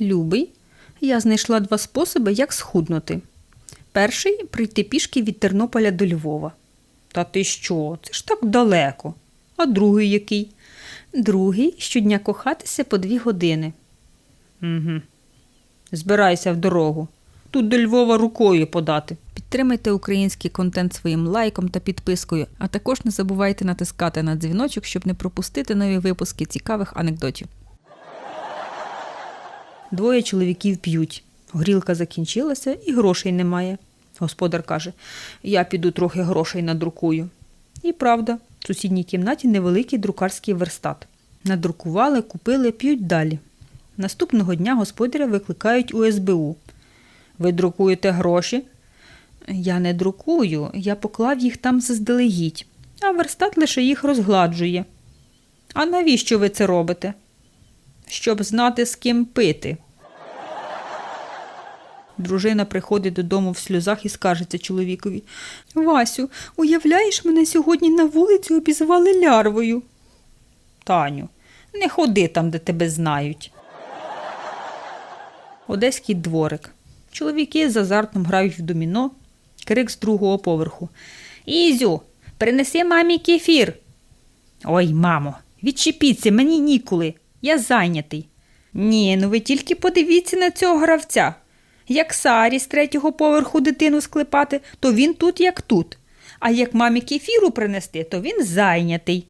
Любий, я знайшла два способи, як схуднути. Перший прийти пішки від Тернополя до Львова. Та ти що? Це ж так далеко. А другий який? Другий щодня кохатися по дві години. Угу. Збирайся в дорогу. Тут до Львова рукою подати. Підтримайте український контент своїм лайком та підпискою, а також не забувайте натискати на дзвіночок, щоб не пропустити нові випуски цікавих анекдотів. Двоє чоловіків п'ють. Горілка закінчилася і грошей немає. Господар каже: Я піду трохи грошей надрукую. І правда, в сусідній кімнаті невеликий друкарський верстат. Надрукували, купили, п'ють далі. Наступного дня господаря викликають у СБУ. Ви друкуєте гроші? Я не друкую, я поклав їх там заздалегідь, а верстат лише їх розгладжує. А навіщо ви це робите? Щоб знати, з ким пити. Дружина приходить додому в сльозах і скаржиться чоловікові. Васю, уявляєш, мене сьогодні на вулицю обізвали лярвою. Таню, не ходи там, де тебе знають. Одеський дворик. Чоловіки з азартом грають в доміно. Крик з другого поверху. Ізю, принеси мамі кефір. Ой, мамо, відчепіться, мені ніколи. Я зайнятий. Ні, ну ви тільки подивіться на цього гравця. Як Сарі з третього поверху дитину склепати, то він тут, як тут. А як мамі кефіру принести, то він зайнятий.